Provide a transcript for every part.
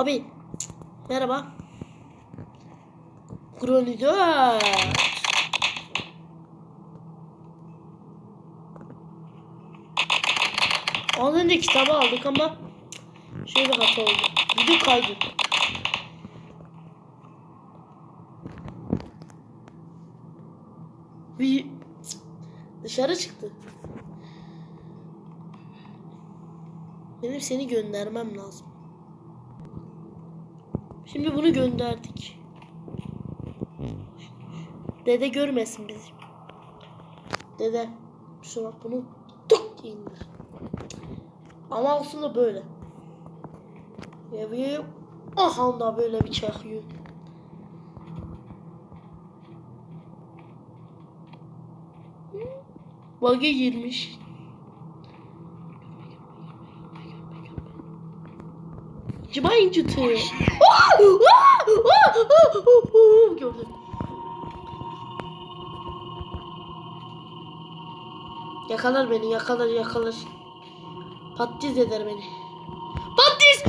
Abi. Merhaba. Granidör. Az önce kitabı aldık ama şöyle hata oldu. Video kaydı. Bir dışarı çıktı. Benim seni göndermem lazım. Şimdi bunu gönderdik. Dede görmesin bizi. Dede şu bak bunu tık indir. Ama aslında böyle. Bir aha da böyle bir çakıyor. Bug'a girmiş. Cibayın çıtı. Gördüm. Yakalar beni, yakalar, yakalar. Patates eder beni. Patates,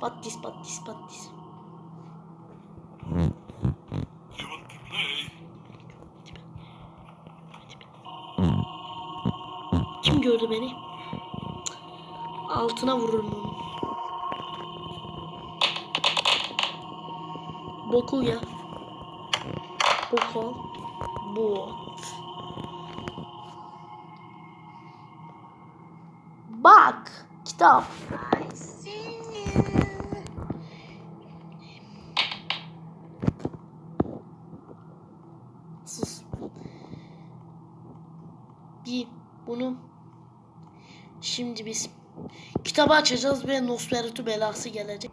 patates, patates. You want to play? Kim gördü beni? Altına vururum onu. Boku ya. Boku. Bu. Bak. Kitap. Sus. Bir bunu şimdi biz kitabı açacağız ve Nosferatu belası gelecek.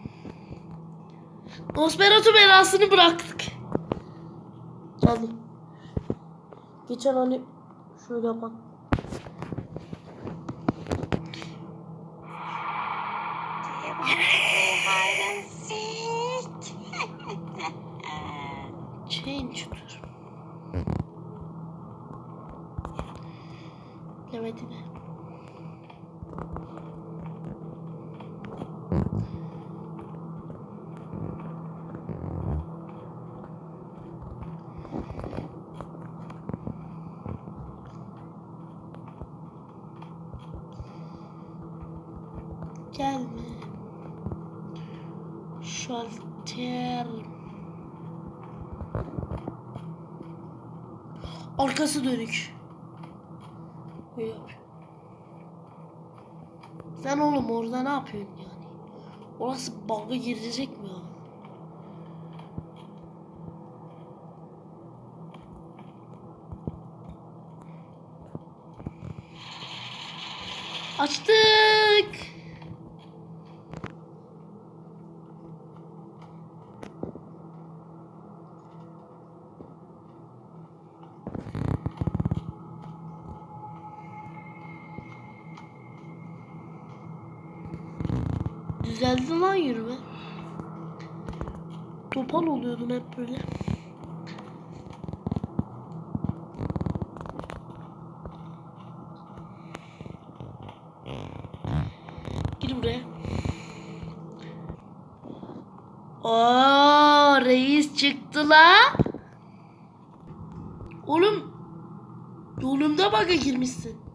Nosferatu belasını bıraktık. Geldi. Geçen hani şöyle yapan. Do you want to Gelme. Şalter. Arkası dönük. Böyle yapıyor. Sen oğlum orada ne yapıyorsun yani? Orası bug'a girecek mi ya? Açtık. Düzeldi lan yürüme. Topal oluyordum hep böyle. Gir buraya. Oo, reis çıktı la. Oğlum yolumda baka girmişsin.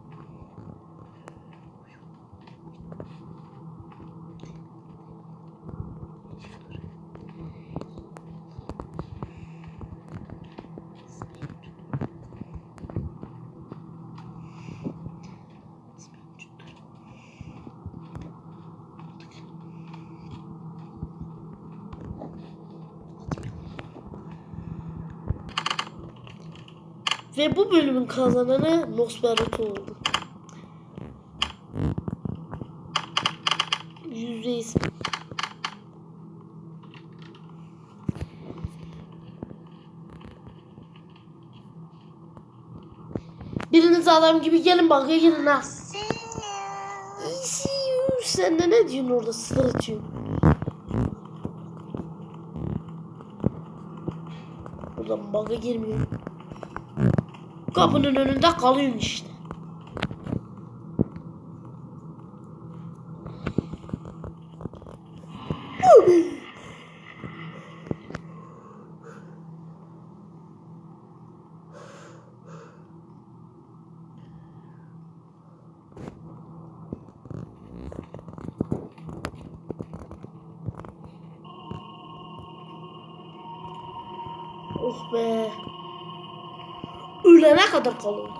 Ve bu bölümün kazananı Nosferatu oldu. Yüzdeyiz. Biriniz adam gibi gelin bakaya gelin ha. Sen de ne diyorsun orada sırıtıyorsun? Buradan baka girmiyor. Kapının önünde kalıyorsun işte. Oh be. Ölene kadar kalın.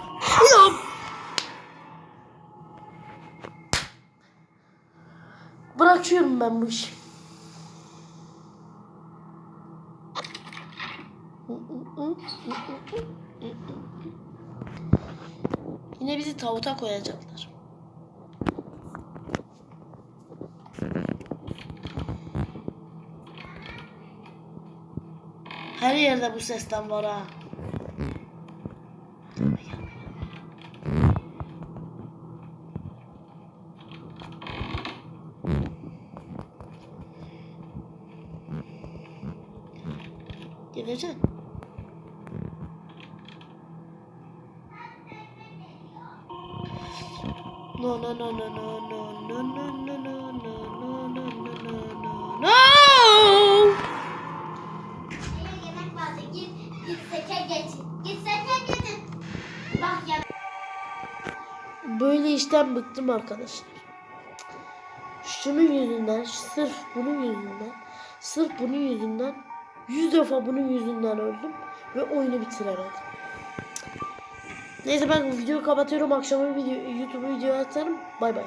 Ya. Bırakıyorum ben bu işi. Yine bizi tavuta koyacaklar. Her yerde bu sesten var ha. Geleceksin. No no no no no no no no no no no no no no no no Yemek vardı. Git, git seke geç. Böyle işten bıktım arkadaşlar. Şunun yüzünden, sırf bunun yüzünden, sırf bunun yüzünden, yüz defa bunun yüzünden öldüm ve oyunu bitiremedim. Neyse ben videoyu kapatıyorum. Akşama video, YouTube video atarım. Bay bay.